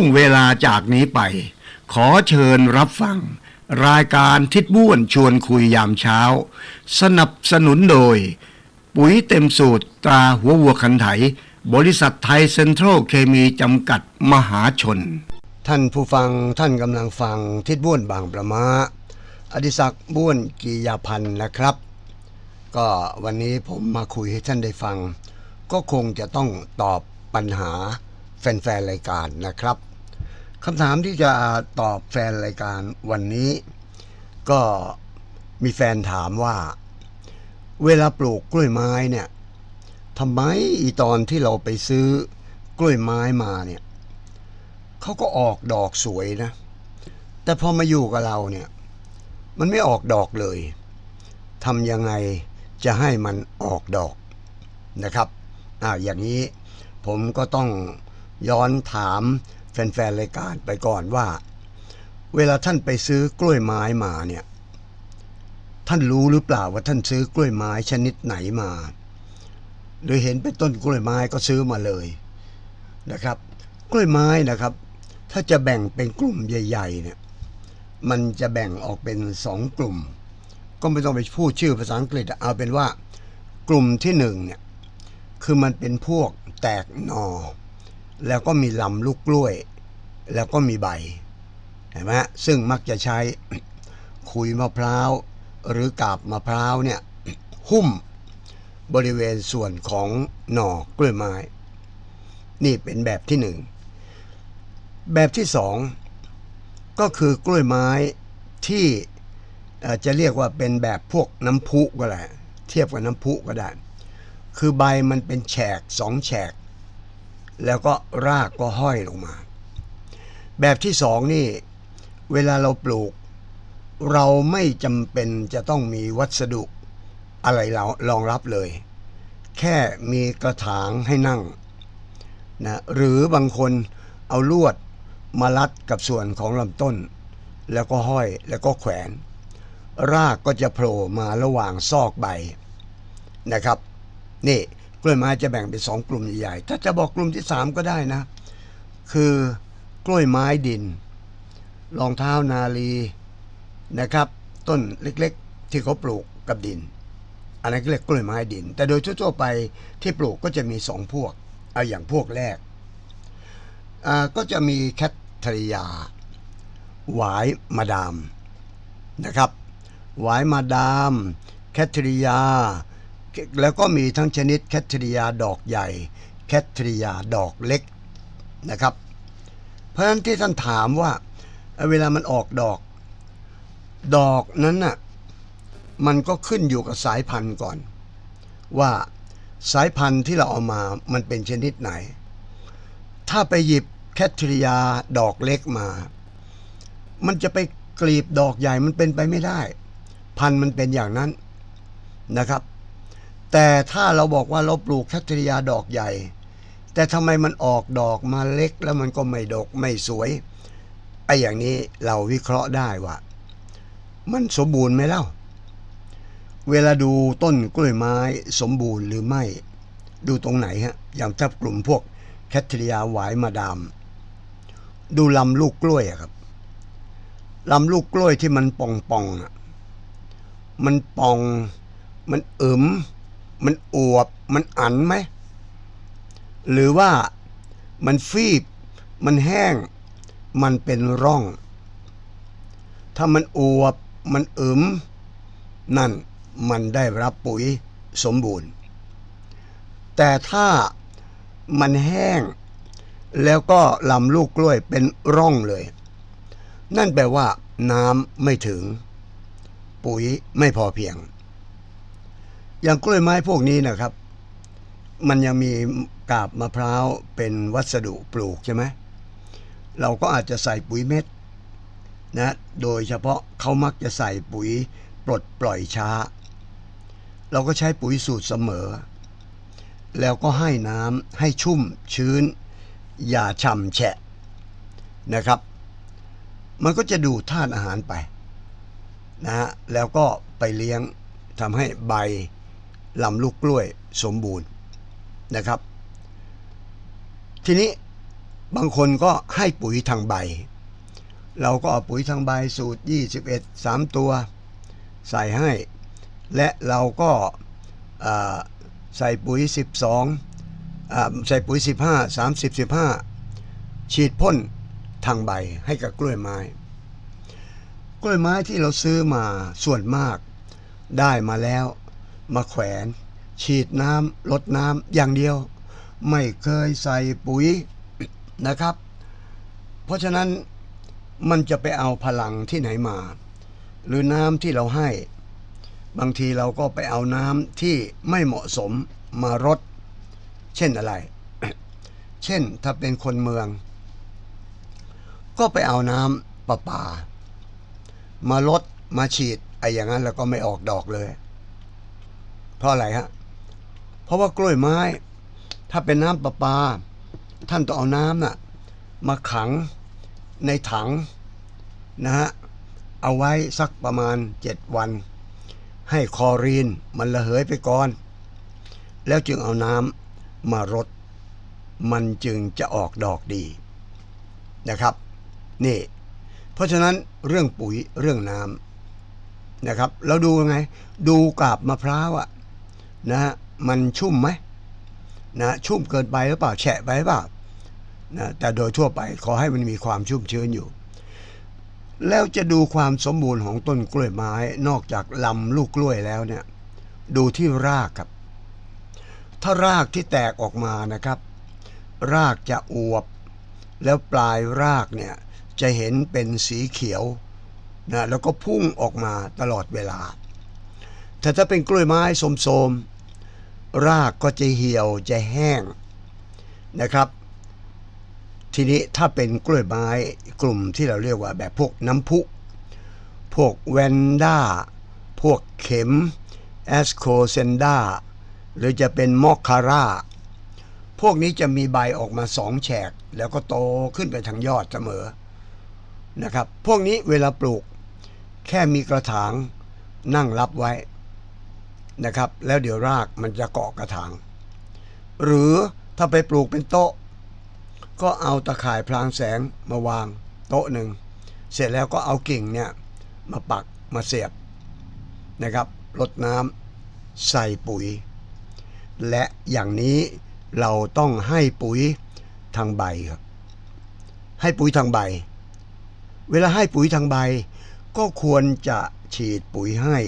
วงเวลาจากนี้ไป ขอเชิญรับฟัง รายการทิศบ้วนชวนคุยยามเช้า สนับสนุนโดย ปุ๋ยเต็มสูตรตราหัววัวคันไถ บริษัทไทยเซ็นทรัลเคมีจำกัดมหาชน ท่านผู้ฟังท่านกำลังฟังทิศบ้วนบางประมาอดิศักดิ์บ้วนกียาพันธ์นะครับ ก็วันนี้ผมมาคุยให้ท่านได้ฟัง ก็คงจะต้องตอบปัญหาแฟนๆรายการนะครับ คำถามที่จะตอบแฟนรายการวันนี้ ก็มีแฟนถามว่า เวลาปลูกกล้วยไม้เนี่ยทำไมอีตอนที่เราไปซื้อกล้วยไม้มาเนี่ยเขาก็ออกดอกสวยนะ แต่พอมาอยู่กับเราเนี่ย มันไม่ออกดอกเลยทำยังไงจะให้มันออกดอกนะครับอ่าอย่างนี้ผมก็ต้องย้อนถาม แฟนๆรายการไปก่อนว่า เวลาท่านไปซื้อกล้วยไม้มาเนี่ยท่านรู้หรือเปล่าว่าท่านซื้อกล้วยไม้ชนิดไหนมา หรือเห็นเป็นต้นกล้วยไม้ก็ซื้อมาเลยนะครับ กล้วยไม้นะครับ ถ้าจะแบ่งเป็นกลุ่มใหญ่ๆเนี่ยมันจะแบ่งออกเป็นสองกลุ่ม ก็ไม่ต้องไปพูดชื่อภาษาอังกฤษเอาเป็นว่ากลุ่มที่หนึ่งเนี่ยคือมันเป็นพวกแตกหนอ แล้วก็มีลำลูกกล้วย แล้วก็มีใบเห็นไหมซึ่งมักจะใช้ขุยมะพร้าว หรือกาบมะพร้าวเนี่ยหุ้มบริเวณส่วนของหน่อกล้วยไม้ นี่เป็นแบบที่หนึ่งแบบที่สองก็คือกล้วยไม้ที่จะเรียกว่าเป็นแบบพวกน้ำพุก็ได้เทียบกับน้ำพุก็ได้ คือใบมันเป็นแฉกสองแฉก แล้วก็รากก็ห้อยลงมา แบบที่สองนี่ เวลาเราปลูก เราไม่จำเป็นจะต้องมีวัสดุอะไรเรารองรับเลย แค่มีกระถางให้นั่งนะหรือบางคนเอาลวดมารัดกับส่วนของลำต้น แล้วก็ห้อยแล้วก็แขวน รากก็จะโผล่มาระหว่างซอกใบนะครับ นี่ กล้วยไม้จะแบ่งเป็นสองกลุ่มใหญ่ๆ ถ้าจะบอกกลุ่มที่สามก็ได้นะ คือกล้วยไม้ดิน รองเท้านาลีนะครับ ต้นเล็กๆ ที่เขาปลูกกับดิน อันนั้นก็เรียกกล้วยไม้ดิน แต่โดยทั่วๆไปที่ปลูกก็จะมีสองพวก เอาอย่างพวกแรก ก็จะมีแคทเทริยา หวายมาดามนะครับ หวายมาดาม แคทเทริยา แล้วก็มีทั้งชนิดแคทเริยาดอกใหญ่ แคทเริยาดอกเล็กนะครับ เพราะฉะนั้นที่ท่านถามว่า เวลามันออกดอก ดอกนั้นน่ะมันก็ขึ้นอยู่กับสายพันธุ์ก่อน ว่าสายพันธุ์ที่เราเอามามันเป็นชนิดไหน ถ้าไปหยิบแคทเทริยาดอกเล็กมา มันจะไปกลีบดอกใหญ่มันเป็นไปไม่ได้ พันธุ์มันเป็นอย่างนั้นนะครับ แต่ถ้าเราบอกว่าเราปลูกแคทเทริยาดอกใหญ่ แต่ทำไมมันออกดอกมาเล็กแล้วมันก็ไม่ดกไม่สวยไอ้อย่างนี้เราวิเคราะห์ได้ว่า มันสมบูรณ์ไหมเล่า เวลาดูต้นกล้วยไม้สมบูรณ์หรือไม่ ดูตรงไหนฮะ อย่างถ้ากลุ่มพวกแคทเทริยาหวายมาดาม ดูลำลูกกล้วยครับลำลูกกล้วยที่มันป่องป่องๆอะมันป่องมันเอึม มันอวบ มันอันไหม หรือว่ามันฟีบ มันแห้ง มันเป็นร่อง ถ้ามันอวบ มันอึม นั่นมันได้รับปุ๋ยสมบูรณ์ แต่ถ้ามันแห้ง แล้วก็ลำลูกกล้วยเป็นร่องเลย นั่นแปลว่าน้ำไม่ถึง ปุ๋ยไม่พอเพียง อย่างกล้วยไม้พวกนี้นะครับ มันยังมีกาบมะพร้าวเป็นวัสดุปลูกใช่ไหมเราก็อาจจะใส่ปุ๋ยเม็ดนะโดยเฉพาะเขามักจะใส่ปุ๋ยปลดปล่อยช้า เราก็ใช้ปุ๋ยสูตรเสมอ แล้วก็ให้น้ำให้ชุ่มชื้น อย่าฉ่ำแฉะนะครับ มันก็จะดูดธาตุอาหารไปนะฮะแล้วก็ไปเลี้ยงทำให้ใบ ลำลูกกล้วยสมบูรณ์นะครับ ทีนี้บางคนก็ให้ปุ๋ยทางใบ เราก็เอาปุ๋ยทางใบสูตร 21 3 ตัว ใส่ให้ และเราก็าใส่ปุ๋ย 12อ่าใส่ปุ๋ย 15 30 15 ฉีดพ่นทางใบให้กับกล้วยไม้ กล้วยไม้ที่เราซื้อมาส่วนมากได้มาแล้ว มาแขวน ฉีดน้ำลดน้ำอย่างเดียว ไม่เคยใส่ปุ๋ยนะครับ เพราะฉะนั้นมันจะไปเอาพลังที่ไหนมา หรือน้ำที่เราให้ บางทีเราก็ไปเอาน้ำที่ไม่เหมาะสมมารดเช่นอะไร เช่นถ้าเป็นคนเมือง ก็ไปเอาน้ำประปา มาลดมาฉีดไอ้อย่างนั้นแล้วก็ไม่ออกดอกเลย เพราะอะไรฮะ เพราะว่ากล้วยไม้ ถ้าเป็นน้ำประปา ท่านต้องเอาน้ำน่ะมาขังในถังนะฮะเอาไว้สักประมาณเจ็ดวัน ให้คอรีนมันระเหยไปก่อน แล้วจึงเอาน้ำมารดมันจึงจะออกดอกดีนะครับ นี่ เพราะฉะนั้นเรื่องปุ๋ยเรื่องน้ำนะครับ เราดูยังไง ดูกาบมะพร้าวอะ นะฮะมันชุ่มไหมนะชุ่มเกินไปหรือเปล่าแฉะไปหรือเปล่านะแต่โดยทั่วไปขอให้มันมีความชุ่มชื้นอยู่ แล้วจะดูความสมบูรณ์ของต้นกล้วยไม้นอกจากลำลูกกล้วยแล้วเนี่ยดูที่รากครับ ถ้ารากที่แตกออกมานะครับ รากจะอวบ แล้วปลายรากเนี่ยจะเห็นเป็นสีเขียวนะแล้วก็พุ่งออกมาตลอดเวลา แต่ถ้าเป็นกล้วยไม้โสม รากก็จะเหี่ยวจะแห้งนะครับ ทีนี้ถ้าเป็นกล้วยไม้กลุ่มที่เราเรียกว่าแบบพวกน้ำพุ พวกแวนด้า พวกเข็มแอสโคเซนดาหรือจะเป็นมอคคาร่า พวกนี้จะมีใบออกมาสองแฉก แล้วก็โตขึ้นไปทางยอดเสมอนะครับ พวกนี้เวลาปลูกแค่มีกระถางนั่งรับไว้ นะครับ แล้วเดี๋ยวรากมันจะเกาะกระถาง หรือถ้าไปปลูกเป็นโต๊ะ ก็เอาตะข่ายพลางแสงมาวางโต๊ะหนึ่ง เสร็จแล้วก็เอากิ่งเนี่ยมาปักมาเสียบนะครับรดน้ำใส่ปุ๋ย และอย่างนี้เราต้องให้ปุ๋ยทางใบครับให้ปุ๋ยทางใบ เวลาให้ปุ๋ยทางใบ ก็ควรจะฉีดปุ๋ยให้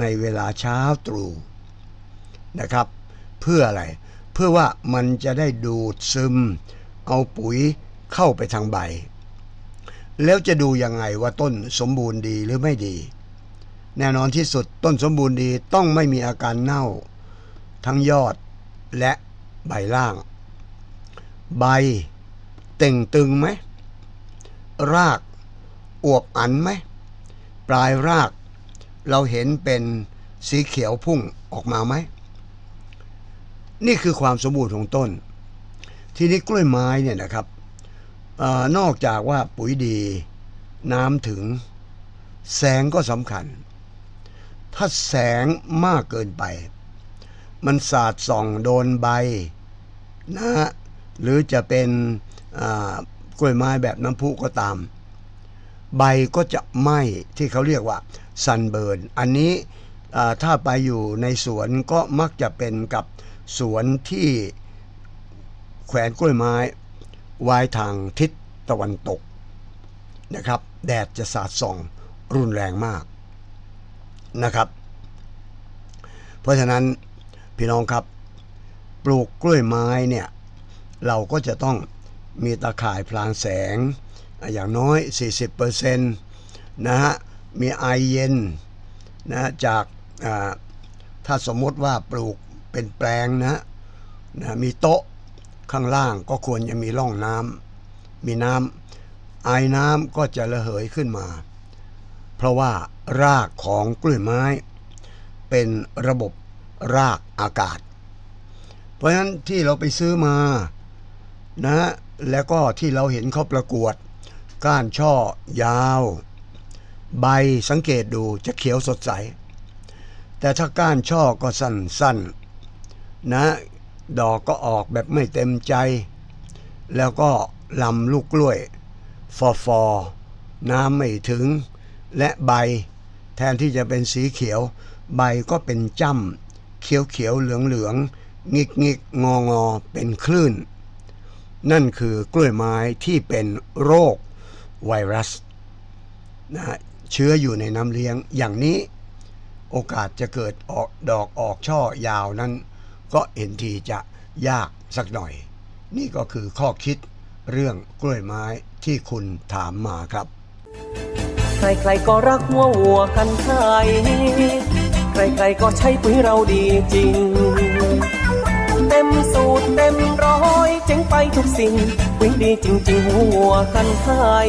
ในเวลาเช้าตรู่นะครับ เพื่ออะไร เพื่อว่ามันจะได้ดูดซึม เอาปุ๋ยเข้าไปทางใบ แล้วจะดูยังไงว่าต้นสมบูรณ์ดีหรือไม่ดี แน่นอนที่สุดต้นสมบูรณ์ดีต้องไม่มีอาการเน่า ทั้งยอดและใบล่าง ใบเต่งตึงไหมรากอวบอันไหมปลายราก เราเห็นเป็นสีเขียวพุ่งออกมาไหม นี่คือความสมบูรณ์ของต้น ทีนี้กล้วยไม้เนี่ยนะครับอนอกจากว่าปุ๋ยดีน้ำถึง แสงก็สำคัญ ถ้าแสงมากเกินไป มันสาดส่องโดนใบนะฮะหรือจะเป็นกล้วยไม้แบบน้ำพุก็ตาม ใบก็จะไหม้ที่เขาเรียกว่า ซันเบิร์นอันนี้ถ้าไปอยู่ในสวนก็มักจะเป็นกับสวนที่แขวนกล้วยไม้ไว้ทางทิศตะวันตกนะครับ แดดจะสาดส่องรุนแรงมากนะครับ เพราะฉะนั้นพี่น้องครับ ปลูกกล้วยไม้เนี่ยเราก็จะต้องมีตาข่ายพลางแสงอย่างน้อย 40%นะฮะ มีไอเย็นนะจากถ้าสมมติว่าปลูกเป็นแปลงนะนะมีโต๊ะข้างล่างก็ควรจะมีร่องน้ำมีน้ำไอน้ำก็จะระเหยขึ้นมา เพราะว่ารากของกล้วยไม้ เป็นระบบรากอากาศ เพราะฉะนั้นที่เราไปซื้อมานะฮะแล้วก็ที่เราเห็นเขาประกวด ก้านช่อยาว ใบสังเกตดูจะเขียวสดใส แต่ถ้าก้านช่อก็สั้นๆนะ ดอกก็ออกแบบไม่เต็มใจ แล้วก็ลำลูกกล้วย ฟอฟอน้ำไม่ถึง และใบ แทนที่จะเป็นสีเขียว ใบก็เป็นจ้ำเขียวเขียวเหลืองเหลืองงิกงิกงองอเป็นคลื่น นั่นคือกล้วยไม้ที่เป็นโรคไวรัสนะ เชื้ออยู่ในน้ำเลี้ยงอย่างนี้ โอกาสจะเกิดออกดอกออกช่อยาวนั้น ก็เห็นทีจะยากสักหน่อย นี่ก็คือข้อคิดเรื่องกล้วยไม้ที่คุณถามมาครับ ใครๆก็รักหัววัวกันไทยใครๆก็ใช้ปุ๋ยเราดีจริง เต็มสูตรเต็มร้อยเจ๋งไปทุกสิ่ง ปุ๋ยดีจริงๆหัววัวกันไทย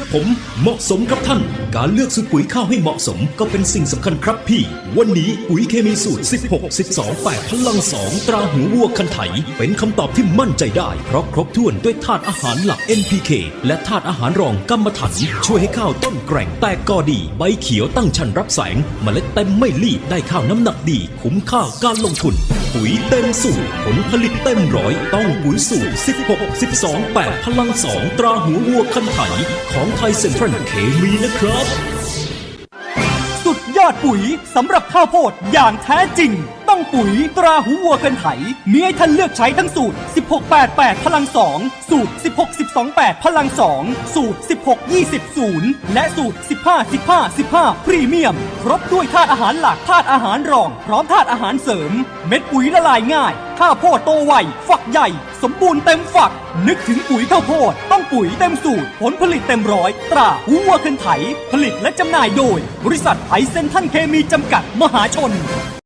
บ ผมเหมาะสมครับท่าน การเลือกสูตรปุ๋ยข้าวให้เหมาะสมก็เป็นสิ่งสำคัญครับพี่ วันนี้ปุ๋ยเคมีสูตร 16 12 8พลัง2ตราหูวัวคันไถ เป็นคำตอบที่มั่นใจได้ เพราะครบถ้วนด้วยธาตุอาหารหลัก NPK และธาตุอาหารรองกัมมันถัน ช่วยให้ข้าวต้นแกร่งแตกกอดี ใบเขียวตั้งชันรับแสงเมล็ดเต็มไม่รีบได้ข้าวน้ำหนักดี คุ้มค่าการลงทุน ปุ๋ยเต็มสูตรผลผลิตเต็มร้อยต้องปุ๋ยสูตร 16 12 8พลัง2ตราหูวัวคันไถของไทยเซ็นทรัลเคมีนะครับ สุดยอดปุ๋ยสำหรับข้าวโพดอย่างแท้จริง ต้องปุ๋ยตราหูวัวกันไถ มีให้ท่านเลือกใช้ทั้งสูตร 1688 พลัง 2 สูตร 16 12 8 พลัง 2 สูตร 16 20 0 และสูตร 15 15 15 พรีเมียม ครบด้วยธาตุอาหารหลักธาตุอาหารรอง พร้อมธาตุอาหารเสริม เม็ดปุ๋ยละลายง่าย ข้าวโพดโตไว ฝักใหญ่ สมบูรณ์เต็มฝัก นึกถึงปุ๋ยข้าวโพด ต้องปุ๋ยเต็มสูตร ผลผลิตเต็มร้อย ตราหูวัวคันไถ ผลิตและจำหน่ายโดย บริษัทไทยเซนทันเคมีจำกัดมหาชน